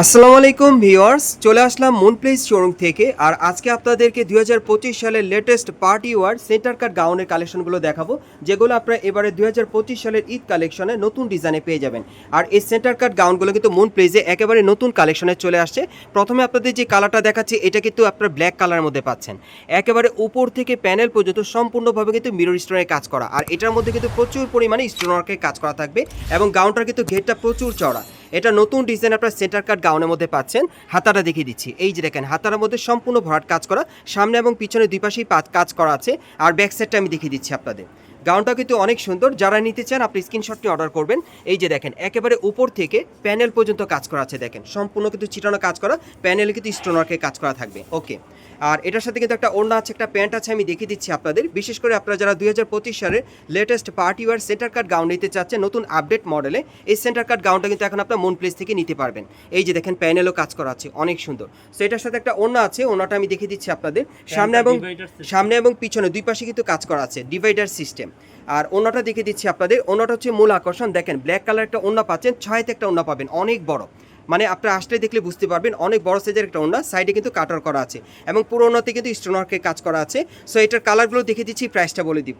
আসসালামু আলাইকুম ভিউয়ার্স, চলে আসলাম মুন প্লেস শোরুম থেকে। আর আজকে আপনাদেরকে দুই হাজার পঁচিশ সালের latest party wear centre cut গাউনের কালেকশনগুলো দেখাবো, যেগুলো আপনারা এবারে দুই হাজার পঁচিশ সালের ঈদ কালেকশনে নতুন ডিজাইনে পেয়ে যাবেন। আর এই সেন্টার কাট গাউনগুলো কিন্তু মুন প্লেসে একেবারে নতুন কালেকশনে চলে আসছে। প্রথমে আপনাদের যে কালারটা দেখাচ্ছি, এটা কিন্তু আপনার ব্ল্যাক কালারের মধ্যে পাচ্ছেন। একেবারে উপর থেকে প্যানেল পর্যন্ত সম্পূর্ণভাবে কিন্তু মিরর স্টোনের কাজ করা। আর এটার মধ্যে কিন্তু প্রচুর পরিমাণে স্টোনওয়ার্কের কাজ করা থাকবে এবং গাউনটার কিন্তু ঘেরটা প্রচুর চড়া এটা নতুন ডিজাইন আপনার সেন্টার কাট গাউনের মধ্যে পাচ্ছেন। হাতাটা দেখিয়ে দিচ্ছি। এই যে দেখেন, হাতার মধ্যে সম্পূর্ণ ভরাট কাজ করা। সামনে এবং পিছনে দুই পাশেই কাজ করা আছে। আর ব্যাক সাইডটা আমি দেখিয়ে দিচ্ছি আপনাদের। গাউনটা কিন্তু অনেক সুন্দর। যারা নিতে চান আপনি স্ক্রিনশটটি অর্ডার করবেন। এই যে দেখেন একেবারে উপর থেকে প্যানেল পর্যন্ত কাজ করা আছে দেখেন। সম্পূর্ণ কিন্তু চিটানো কাজ করা প্যানেলে কিন্তু স্টোনারকে কাজ করা থাকবে। ওকে আর এটার সাথে কিন্তু একটা ওড়না আছে একটা প্যান্ট আছে আমি দেখিয়ে দিচ্ছি আপনাদের। বিশেষ করে আপনারা যারা দুই হাজার পঁচিশ সালের latest party wear centre cut gown নিতে চাচ্ছেন নতুন আপডেট মডেলে এই সেন্টার কাট গাউনটা কিন্তু এখন আপনার মন প্লেস থেকে নিতে পারবেন। এই যে দেখেন প্যানেলও কাজ করা আছে অনেক সুন্দর। সো এটার সাথে একটা ওড়না আছে ওড়নাটা আমি দেখিয়ে দিচ্ছি আপনাদের। সামনে এবং সামনে এবং পিছনে দুই পাশে কিন্তু কাজ করা আছে ডিভাইডার সিস্টেম আর ওনাটা দেখে দিচ্ছি আপনাদের। ওনাটা হচ্ছে মূল আকর্ষণ। দেখেন ব্ল্যাক কালার একটা ওনা পাচ্ছেন, ছয়তে একটা ওনা পাবেন, অনেক বড়। মানে আপনারা আসলে দেখলে বুঝতে পারবেন, অনেক বড় সাইজের একটা ওনা সাইডে কিন্তু কাটার করা আছে। এবং পুরো ওনাতে কিন্তু স্টোনওয়ার্কের কাজ করা আছে। সো এটার কালারগুলো দেখে দিচ্ছি প্রাইসটা বলে দিব।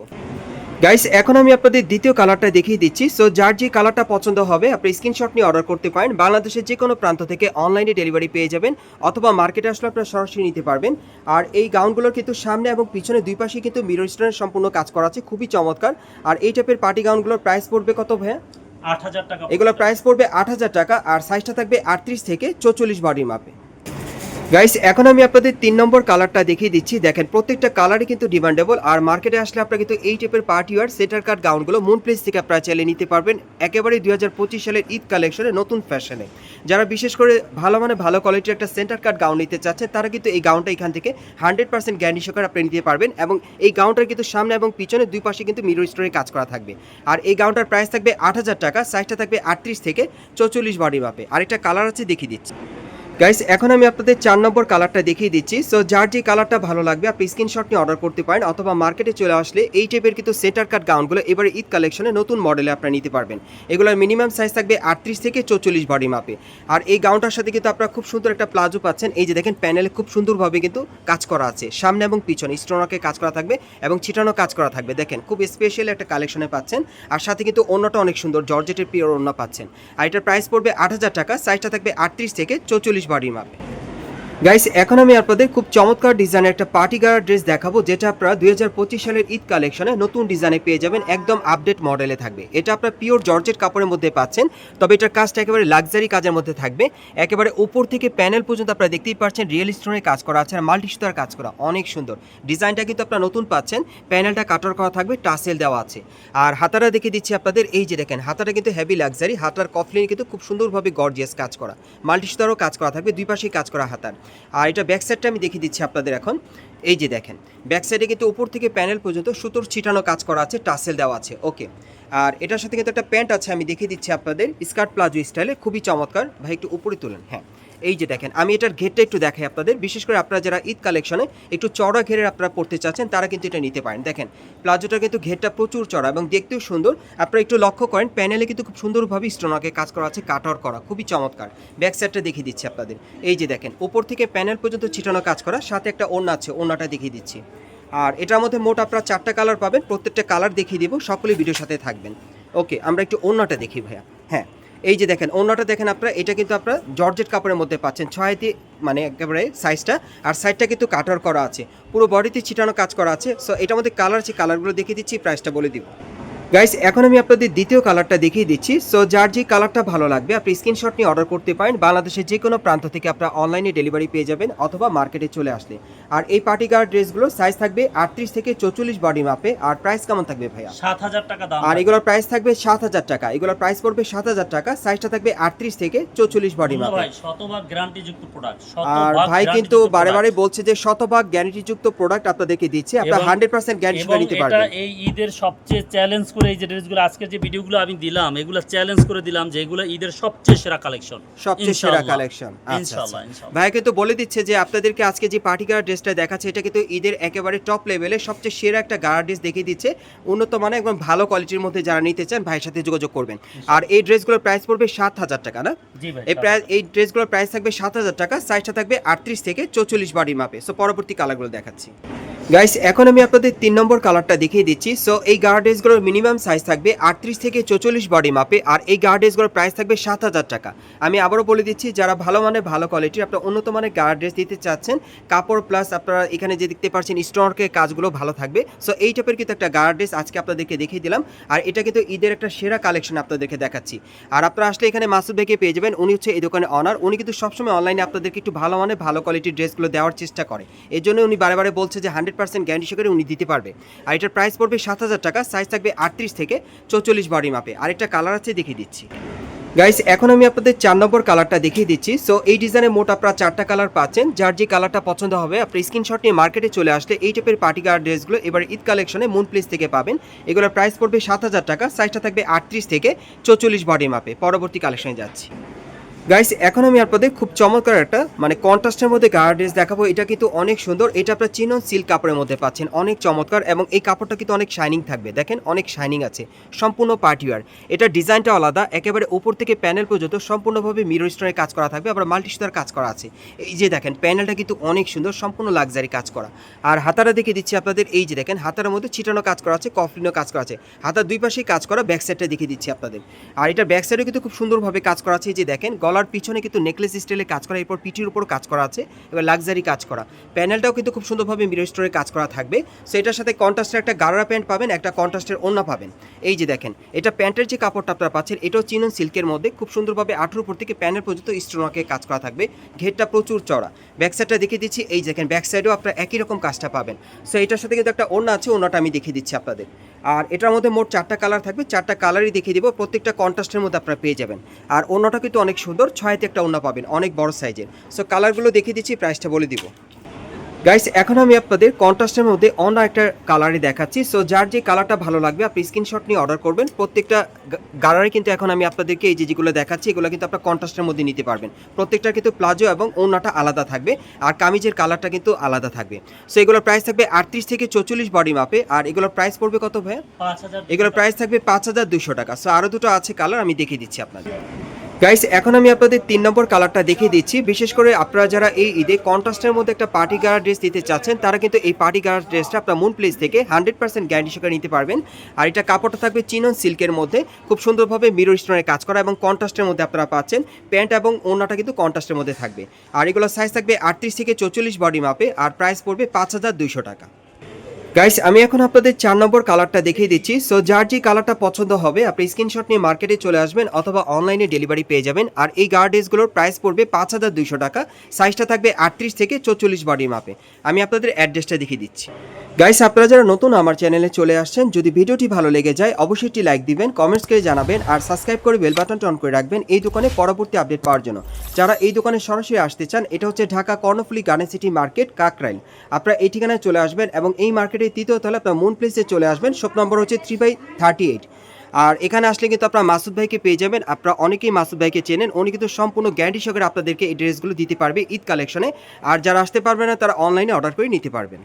গাইস এখন আমি আপনাদের দ্বিতীয় কালারটা দেখিয়ে দিচ্ছি। সো যার যে কালারটা পছন্দ হবে আপনি স্ক্রিনশট নিয়ে অর্ডার করতে পারেন। বাংলাদেশের যে কোনো প্রান্ত থেকে অনলাইনে ডেলিভারি পেয়ে যাবেন অথবা মার্কেটে আসলে আপনারা সরাসরি নিতে পারবেন। আর এই গাউনগুলোর কিন্তু সামনে এবং পিছনে দুই পাশে কিন্তু মিরর স্টোনের সম্পূর্ণ কাজ করা আছে খুবই চমৎকার। আর এই টাইপের পার্টি গাউনগুলোর প্রাইস পড়বে কত ভাইয়া? আট হাজার টাকা এগুলোর প্রাইস পড়বে আট হাজার টাকা আর সাইজটা থাকবে আটত্রিশ থেকে চৌচল্লিশ বডির মাপে গাইস এখন আমি আপনাদের তিন নম্বর কালারটা দেখিয়ে দিচ্ছি। দেখেন, প্রত্যেকটা কালারই কিন্তু ডিমান্ডেবল আর মার্কেটে আসলে আপনারা কিন্তু এই টাইপের পার্টি ওয়ার সেটার কাট গাউনগুলো মুন প্লেস থেকে আপনারা চাইলে নিতে পারবেন। একেবারে দুই হাজার পঁচিশ সালের ঈদ কালেকশনে নতুন ফ্যাশনে যারা বিশেষ করে ভালো মানে ভালো কোয়ালিটির একটা সেন্টার কাট গাউন নিতে চাচ্ছে, তারা কিন্তু এই গাউনটা এখান থেকে হান্ড্রেড পার্সেন্ট গ্যারান্টি সহকারে আপনি নিতে পারবেন এবং এই গাউনটার কিন্তু সামনে এবং পিছনে দুই পাশে কিন্তু মিরর স্টোরে কাজ করা থাকবে। আর এই গাউনটার প্রাইস থাকবে আট হাজার টাকা সাইজটা থাকবে আটত্রিশ থেকে চৌচল্লিশ বডি মাপে আরেকটা কালার আছে, দেখিয়ে দিচ্ছি। গাইস এখন আমি আপনাদের চার নম্বর কালারটা দেখিয়ে দিচ্ছি। সো যার যে কালারটা ভালো লাগবে, আপনি স্ক্রিনশট নিয়ে অর্ডার করতে পারেন, অথবা মার্কেটে চলে আসলে এই টাইপের কিন্তু সেটার কাট গাউনগুলো এবারে ঈদ কালেকশনে নতুন মডেলে আপনারা নিতে পারবেন। এগুলোর মিনিমাম সাইজ থাকবে আটত্রিশ থেকে চৌচল্লিশ বডি মাপে আর এই গাউনটার সাথে কিন্তু আপনারা খুব সুন্দর একটা প্লাজো পাচ্ছেন। এই যে দেখেন প্যানেলে খুব সুন্দরভাবে কিন্তু কাজ করা আছে। সামনে এবং পিছনে স্টোনাকে কাজ করা থাকবে এবং ছিটানো কাজ করা থাকবে। দেখেন, খুব স্পেশাল একটা কালেকশনে পাচ্ছেন। আর সাথে কিন্তু অন্যটা অনেক সুন্দর জর্জেটের পিওর অন্য পাচ্ছেন। আর এটার প্রাইস পড়বে আট হাজার টাকা সাইজটা থাকবে আটত্রিশ থেকে চৌচল্লিশ বডির মাপে। গাইস এখন আমি আপনাদের খুব চমৎকার ডিজাইনের একটা পার্টি গার্ড ড্রেস দেখাবো, যেটা আপনারা দুই হাজার পঁচিশ সালের ঈদ কালেকশনে নতুন ডিজাইনে পেয়ে যাবেন, একদম আপডেট মডেলে থাকবে। এটা আপনার পিওর জর্জেট কাপড়ের মধ্যে পাচ্ছেন, তবে এটার কাজটা একেবারে লাক্সারি কাজের মধ্যে থাকবে। একেবারে উপর থেকে প্যানেল পর্যন্ত আপনারা দেখতেই পাচ্ছেন রিয়েল স্টোনের কাজ করা আছে আর মাল্টি সুতার কাজ করা, অনেক সুন্দর। ডিজাইনটা কিন্তু আপনারা নতুন পাচ্ছেন প্যানেলটা কাটার করা থাকবে টাসেল দেওয়া আছে। আর হাতাটা দেখে দিচ্ছি আপনাদের, এই যে দেখেন, হাতাটা কিন্তু হেভি লাক্সারি হাতার কফলিন কিন্তু খুব সুন্দরভাবে গর্জিয়াস কাজ করা। মাল্টি সুতারও কাজ করা থাকবে, দুই পাশেই কাজ করা হাতার। আর এটা ব্যাক সাইডটা আমি দেখিয়ে দিচ্ছি আপনাদের এখন। এই যে দেখেন ব্যাক সাইডে কিন্তু উপর থেকে প্যানেল পর্যন্ত সুতোর ছিটানো কাজ করা আছে টাসেল দেওয়া আছে ওকে আর এটার সাথে কিন্তু একটা প্যান্ট আছে, আমি দেখিয়ে দিচ্ছি আপনাদের স্কার্ট প্লাজো স্টাইলে খুবই চমৎকার। ভাই, একটু উপরে তোলেন হ্যাঁ। এই যে দেখেন, আমি এটার ঘেরটা একটু দেখাই আপনাদের। বিশেষ করে আপনারা যারা ঈদ কালেকশনে একটু চড়া ঘেরের আপনারা পড়তে চাচ্ছেন, তারা কিন্তু এটা নিতে পারেন। দেখেন, প্লাজোটা কিন্তু ঘেরটা প্রচুর চড়া এবং দেখতেও সুন্দর। আপনারা একটু লক্ষ্য করেন, প্যানেলে কিন্তু খুব সুন্দরভাবে স্টোনাকে কাজ করা আছে কাটার করা, খুবই চমৎকার। ব্যাক সাইডটা দেখিয়ে দিচ্ছি আপনাদের। এই যে দেখেন উপর থেকে প্যানেল পর্যন্ত ছিটানো কাজ করা, সাথে একটা ওড়না আছে, ওড়নাটা দেখিয়ে দিচ্ছি। আর এটার মধ্যে মোট আপনারা চারটা কালার পাবেন, প্রত্যেকটা কালার দেখিয়ে দিব, সকলে ভিডিওর সাথে থাকবেন। ওকে, আমরা একটু ওড়নাটা দেখি ভাইয়া। হ্যাঁ এই যে দেখেন অন্যটা দেখেন আপনারা, এটা কিন্তু আপনারা জর্জেট কাপড়ের মধ্যে পাচ্ছেন। ছয় দিয়ে মানে একেবারে সাইজটা আর সাইডটা কিন্তু কাটার করা আছে। পুরো বডিতে ছিটানো কাজ করা আছে। সো এটার মধ্যে কালার আছে কালারগুলো দেখিয়ে দিচ্ছি প্রাইসটা বলে দিব। গাইস এখন আমি আপনাদের দ্বিতীয় কালারটা দেখিয়ে দিচ্ছি। সো যার যে কালারটা ভালো লাগবে আপনি স্ক্রিনশট নিয়ে অর্ডার করতে পারেন। বাংলাদেশের যে কোনো প্রান্ত থেকে আপনারা অনলাইনে ডেলিভারি পেয়ে যাবেন অথবা মার্কেটে চলে আসলে। আর এই পার্টি গার্ড ড্রেসগুলোর সাইজ থাকবে আটত্রিশ থেকে চৌচল্লিশ বডি মাপে আর প্রাইস কেমন থাকবে ভাইয়া? সাত হাজার টাকা দাম। আর এগুলোর প্রাইস থাকবে সাত হাজার টাকা। এগুলোর প্রাইস পড়বে সাত হাজার টাকা। সাইজটা থাকবে আটত্রিশ থেকে চৌচল্লিশ বডি মাপে শতভাগ গ্যারান্টি প্রোডাক্ট আর ভাই কিন্তু বারে বারে বলছে যে শতভাগ গ্যারান্টিযুক্ত প্রোডাক্ট আপনাদেরকে দিচ্ছে। আপনারা হান্ড্রেড পার্সেন্ট গ্যারান্টি নিতে এটা পারবেন। এই ঈদের সবচেয়ে চ্যালেঞ্জ করে এই যে ড্রেসগুলো আজকে যে ভিডিওগুলো আমি দিলাম এগুলো চ্যালেঞ্জ করে দিলাম যে এগুলো ঈদের সবচেয়ে সেরা কালেকশন সবচেয়ে সেরা কালেকশন আচ্ছা ইনশাআল্লাহ আচ্ছা। ইনশাআল্লাহ কিন্তু বলে দিচ্ছে যে আপনাদেরকে আজকে যে পার্টি গার্ড ড্রেসটা দেখাচ্ছে এটা কিন্তু ঈদের একেবারে টপ লেভেলে সবচেয়ে সেরা একটা গার্ড ড্রেস দেখিয়ে দিচ্ছে। উন্নত মানে একদম ভালো কোয়ালিটির মধ্যে যারা নিতে চান ভাইয়ের সাথে যোগাযোগ করবেন। আর এই ড্রেসগুলোর প্রাইস পড়বে সাত হাজার টাকা না? এই প্রাইস এই ড্রেসগুলোর প্রাইস থাকবে সাত হাজার টাকা সাইজটা থাকবে আটত্রিশ থেকে চৌচল্লিশ বাড়ির মাপে। সো পরবর্তী কালারগুলো দেখাচ্ছি। গাইস এখন আমি আপনাদের তিন নম্বর কালারটা দেখিয়ে দিচ্ছি। সো এই গার্ডেসগুলোর মিনিমাম সাইজ থাকবে আটত্রিশ থেকে চৌচল্লিশ বডি মাপে, আর এই গার্ডেসগুলোর প্রাইস থাকবে সাত হাজার টাকা। আমি আবারও বলে দিচ্ছি, যারা ভালো মানের, ভালো কোয়ালিটির আপনার উন্নত মানের গার্ডেস দিতে চাচ্ছেন, কাপড় প্লাস আপনারা এখানে যে দেখতে পাচ্ছেন স্টোনওয়ার্কের কাজগুলো ভালো থাকবে। সো এই টাইপের কিন্তু একটা গার্ডেস আজকে আপনাদেরকে দেখিয়ে দিলাম, আর এটা কিন্তু ঈদের একটা সেরা কালেকশন আপনাদেরকে দেখাচ্ছি। আর আপনারা আসলে এখানে মাসুদ ভাইকে পেয়ে যাবেন, উনি হচ্ছে এই দোকানে অনার উনি কিন্তু সবসময় অনলাইনে আপনাদেরকে একটু ভালো মানে ভালো কোয়ালিটির ড্রেসগুলো দেওয়ার চেষ্টা করে। এর জন্য উনি বারে বারে বলছে যে হান্ড্রেড পার্সেন্ট গ্যারান্টি সহকারে উনি দিতে পারবে। আর এটার প্রাইস পড়বে সাত হাজার টাকা সাইজ থাকবে আটত্রিশ থেকে চৌচল্লিশ বডি মাপে আর একটা কালার আছে, দেখিয়ে দিচ্ছি। গাইস এখন আমি আপনাদের চার নম্বর কালারটা দেখিয়ে দিচ্ছি। সো এই ডিজাইনে মোট আপনারা চারটা কালার পাচ্ছেন। যার যে কালারটা পছন্দ হবে, আপনি স্ক্রিনশট নিয়ে মার্কেটে চলে আসলে এই টাইপের পার্টি গার্ড ড্রেসগুলো এবার ঈদ কালেকশনে মুন প্লেস থেকে পাবেন। এগুলোর প্রাইস পড়বে সাত হাজার টাকা সাইজটা থাকবে আটত্রিশ থেকে চৌচল্লিশ বডি মাপে পরবর্তী কালেকশনে যাচ্ছি। গাইস এখন আমি আপনাদের খুব চমৎকার একটা মানে কন্ট্রাস্টের মধ্যে গার্ড ড্রেস দেখাবো। এটা কিন্তু অনেক সুন্দর। এটা আপনার চিনন সিল্ক কাপড়ের মধ্যে পাচ্ছেন। অনেক চমৎকার এবং এই কাপড়টা কিন্তু অনেক শাইনিং থাকবে। দেখেন, অনেক শাইনিং আছে। সম্পূর্ণ পার্টিওয়ার এটা ডিজাইনটা আলাদা। একেবারে উপর থেকে প্যানেল পর্যন্ত সম্পূর্ণভাবে মিরর স্টোনের কাজ করা থাকবে। আবার মাল্টি সুতার কাজ করা আছে। এই যে দেখেন প্যানেলটা কিন্তু অনেক সুন্দর। সম্পূর্ণ লাক্সারি কাজ করা। আর হাতারা দেখে দিচ্ছি আপনাদের। এই যে দেখেন, হাতার মধ্যে ছিটানো কাজ করা আছে, কফলিনও কাজ করা আছে। হাতার দুই পাশেই কাজ করা ব্যাক দেখিয়ে দিচ্ছি আপনাদের। আর এটা ব্যাক সাইডে কিন্তু খুব সুন্দরভাবে কাজ করা আছে। এই যে দেখেন গলার পিছনে কিন্তু নেকলেস স্টাইলে কাজ করা, এরপর পিঠির উপর কাজ করা আছে, এবার লাক্সারি কাজ করা। প্যানেলটাও কিন্তু খুব সুন্দরভাবে মিরর স্টোরে কাজ করা থাকবে। সো এটার সাথে কন্ট্রাস্টের একটা গাড়া প্যান্ট পাবেন, একটা কন্ট্রাস্টের ওড়না পাবেন। এই যে দেখেন, এটা প্যান্টের যে কাপড়টা আপনারা পাচ্ছেন, এটাও চিনন সিল্কের মধ্যে, খুব সুন্দরভাবে আঠের উপর থেকে প্যানেল পর্যন্ত স্টোনাকে কাজ করা থাকবে। ঘেরটা প্রচুর চড়া ব্যাক সাইডটা দেখিয়ে দিচ্ছি, এই দেখেন ব্যাক সাইডেও আপনারা একই রকম কাজটা পাবেন। সো এটার সাথে কিন্তু একটা ওড়না আছে, ওড়নাটা আমি দেখিয়ে দিচ্ছি আপনাদের। আর এটার মধ্যে মোট চারটা কালার থাকবে, চারটা কালারই দেখিয়ে দিব, প্রত্যেকটা কন্ট্রাস্টের মধ্যে আপনারা পেয়ে যাবেন। আর ওড়নাটা কিন্তু অনেক সুন্দর ছয়তে একটা ওড়না পাবেন অনেক বড় সাইজের। সো কালারগুলো দেখিয়ে দিচ্ছি প্রাইসটা বলে দিব। গাইস এখন আমি আপনাদের কন্ট্রাস্টের মধ্যে অন্য একটা কালারই দেখাচ্ছি। সো যার যে কালারটা ভালো লাগবে আপনি স্ক্রিনশট নিয়ে অর্ডার করবেন। প্রত্যেকটা গালারে কিন্তু এখন আমি আপনাদেরকে এই যে যেগুলো দেখাচ্ছি এগুলো কিন্তু আপনার কন্ট্রাস্টের মধ্যে নিতে পারবেন। প্রত্যেকটা কিন্তু প্লাজো এবং ওনাটা আলাদা থাকবে আর কামিজের কালারটা কিন্তু আলাদা থাকবে। সো এগুলোর প্রাইস থাকবে আটত্রিশ থেকে চৌচল্লিশ বডি মাপে আর এগুলোর প্রাইস পড়বে কত ভাই এগুলোর প্রাইস থাকবে পাঁচ হাজার দুশো টাকা। সো আরও দুটো আছে কালার আমি দেখিয়ে দিচ্ছি আপনাদের। গাইস এখন আমি আপনাদের তিন নম্বর কালারটা দেখিয়ে দিচ্ছি। বিশেষ করে আপনারা যারা এই ঈদে কন্ট্রাস্টের মধ্যে একটা পার্টি গার্ড ড্রেস দিতে চাচ্ছেন, তারা কিন্তু এই পার্টি গার্ড ড্রেসটা আপনার মুন প্লেস থেকে হান্ড্রেড পার্সেন্ট গ্যারান্টি সহকারে নিতে পারবেন। আর এটা কাপড়টা থাকবে চিনন সিল্কের মধ্যে, খুব সুন্দরভাবে মিরর স্টোনের কাজ করা এবং কন্ট্রাস্টের মধ্যে আপনারা পাচ্ছেন। প্যান্ট এবং ওড়নাটা কিন্তু কন্ট্রাস্টের মধ্যে থাকবে। আর এগুলো সাইজ থাকবে আটত্রিশ থেকে চৌচল্লিশ বডি মাপে আর প্রাইস পড়বে পাঁচ হাজার দুইশো টাকা। গাইস আমি এখন আপনাদের চার নম্বর কালারটা দেখিয়ে দিচ্ছি। সো যার যে কালারটা পছন্দ হবে, আপনি স্ক্রিনশট নিয়ে মার্কেটে চলে আসবেন অথবা অনলাইনে ডেলিভারি পেয়ে যাবেন। আর এই গার্ডেসগুলোর প্রাইস পড়বে পাঁচ হাজার দুইশো টাকা। সাইজটা থাকবে আটত্রিশ থেকে চৌচল্লিশ বডি মাপে আমি আপনাদের অ্যাড্রেসটা দেখিয়ে দিচ্ছি। গাইস আপনারা যারা নতুন আমার চ্যানেলে চলে আসছেন, যদি ভিডিওটি ভালো লেগে যায়, অবশ্যই একটি লাইক দিবেন কমেন্টস করে জানাবেন, আর সাবস্ক্রাইব করে বেল বাটনটা অন করে রাখবেন এই দোকানে পরবর্তী আপডেট পাওয়ার জন্য। যারা এই দোকানে সরাসরি আসতে চান, এটা হচ্ছে Dhaka Karnaphuli Garden City Market Kakrail. আপনারা এই ঠিকানায় চলে আসবেন এবং এই মার্কেটের তৃতীয় তলা আপনার মুন প্লেসে চলে আসবেন। শপ নম্বর হচ্ছে থ্রি বাই থার্টি এইট আর এখানে আসলে কিন্তু আপনার মাসুদ ভাইকে পেয়ে যাবেন। আপনারা অনেকেই মাসুদ ভাইকে চেনেন। উনি কিন্তু সম্পূর্ণ গ্যারান্টি সহকারে আপনাদেরকে এই ড্রেসগুলো দিতে পারবে ঈদ কালেকশনে আর যারা আসতে পারবে না, তারা অনলাইনে অর্ডার করে নিতে পারবেন।